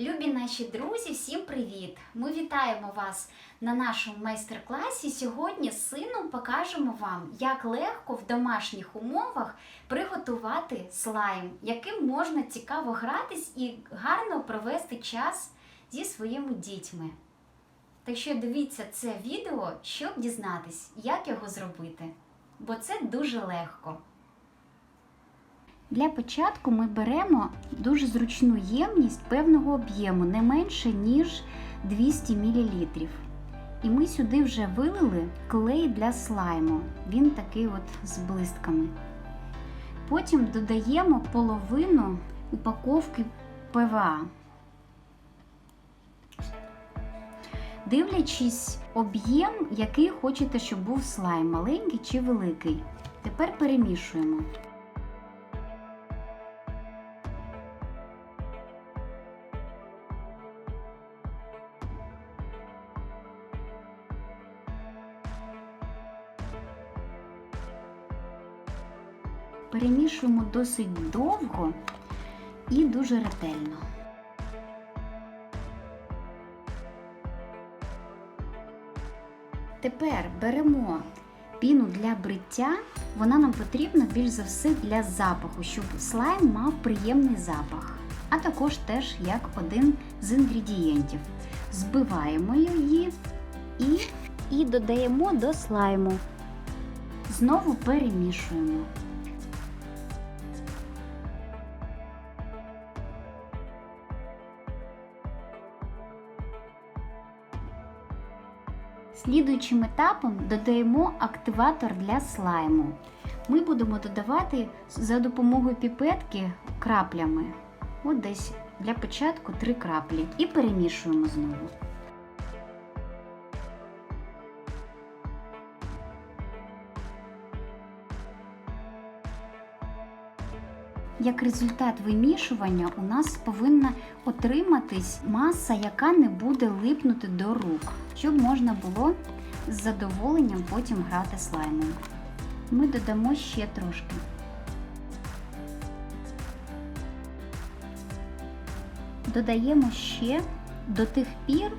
Любі наші друзі, всім привіт! Ми вітаємо вас на нашому майстер-класі. Сьогодні з сином покажемо вам, як легко в домашніх умовах приготувати слайм, яким можна цікаво гратись і гарно провести час зі своїми дітьми. Так що дивіться це відео, щоб дізнатись, як його зробити, бо це дуже легко. Для початку ми беремо дуже зручну ємність певного об'єму, не менше, ніж 200 мл. І ми сюди вже вилили клей для слайму. Він такий от з блистками. Потім додаємо половину упаковки ПВА. Дивлячись об'єм, який хочете, щоб був слайм, маленький чи великий. Тепер перемішуємо. Перемішуємо досить довго і дуже ретельно. Тепер беремо піну для бриття, вона нам потрібна більш за все для запаху, щоб слайм мав приємний запах, а також теж як один з інгредієнтів. Збиваємо її і, і додаємо до слайму. Знову перемішуємо. Слідуючим етапом додаємо активатор для слайму. Ми будемо додавати за допомогою піпетки краплями. От десь для початку 3 краплі. І перемішуємо знову. Як результат вимішування у нас повинна отриматись маса, яка не буде липнути до рук, щоб можна було з задоволенням потім грати слаймом. Ми додамо ще трошки. Додаємо ще до тих пір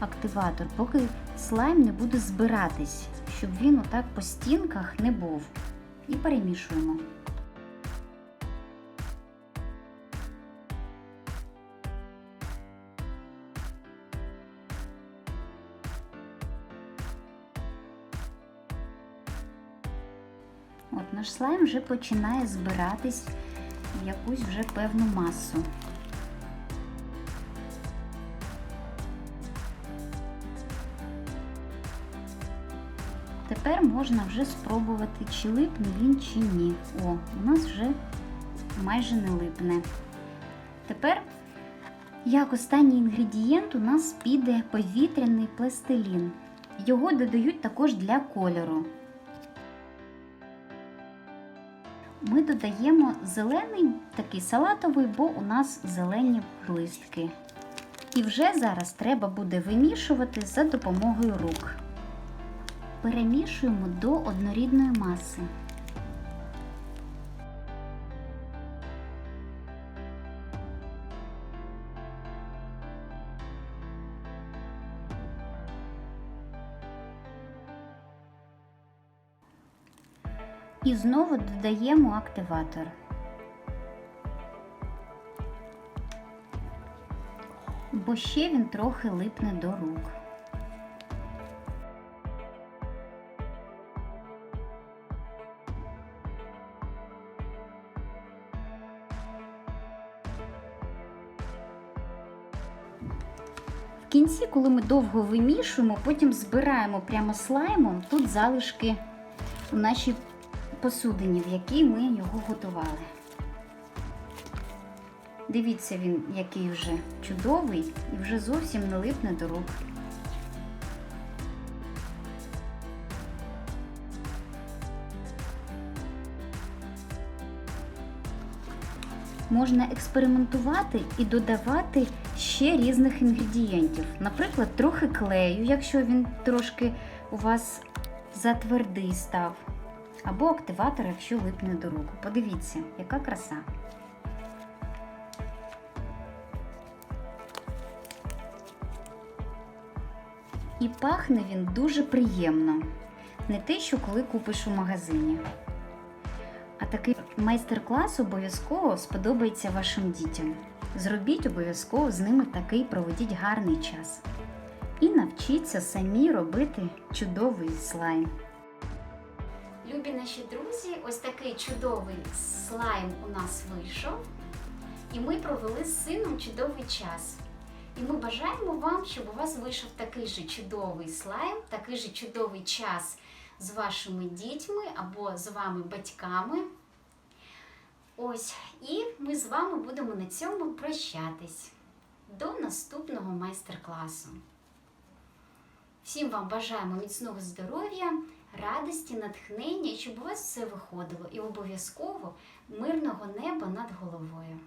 активатор, поки слайм не буде збиратись, щоб він отак по стінках не був. І перемішуємо. От наш слайм вже починає збиратись в якусь вже певну масу. Тепер можна вже спробувати, чи липне він, чи ні. О, у нас вже майже не липне. Тепер, як останній інгредієнт, у нас піде повітряний пластилін. Його додають також для кольору. Ми додаємо зелений такий салатовий, бо у нас зелені блистки. І вже зараз треба буде вимішувати за допомогою рук. Перемішуємо до однорідної маси. І знову додаємо активатор. Бо ще він трохи липне до рук. В кінці, коли ми довго вимішуємо, потім збираємо прямо слаймом тут залишки у нашій посудині, в якій ми його готували. Дивіться, він який вже чудовий і вже зовсім не липне до рук. Можна експериментувати і додавати ще різних інгредієнтів. Наприклад, трохи клею, якщо він трошки у вас затвердий став або активатор, якщо липне до руку. Подивіться, яка краса. І пахне він дуже приємно. Не те, що коли купиш у магазині. А такий майстер-клас обов'язково сподобається вашим дітям. Зробіть обов'язково з ними такий проведіть гарний час. І навчіться самі робити чудовий слайм. Любі наші друзі, ось такий чудовий слайм у нас вийшов. І ми провели з сином чудовий час. І ми бажаємо вам, щоб у вас вийшов такий же чудовий слайм, такий же чудовий час з вашими дітьми або з вами батьками. Ось, і ми з вами будемо на цьому прощатись до наступного майстер-класу. Всім вам бажаємо міцного здоров'я, радості, натхнення, щоб у вас все виходило і обов'язково мирного неба над головою.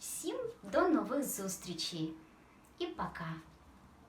Всім до нових зустрічей і пока!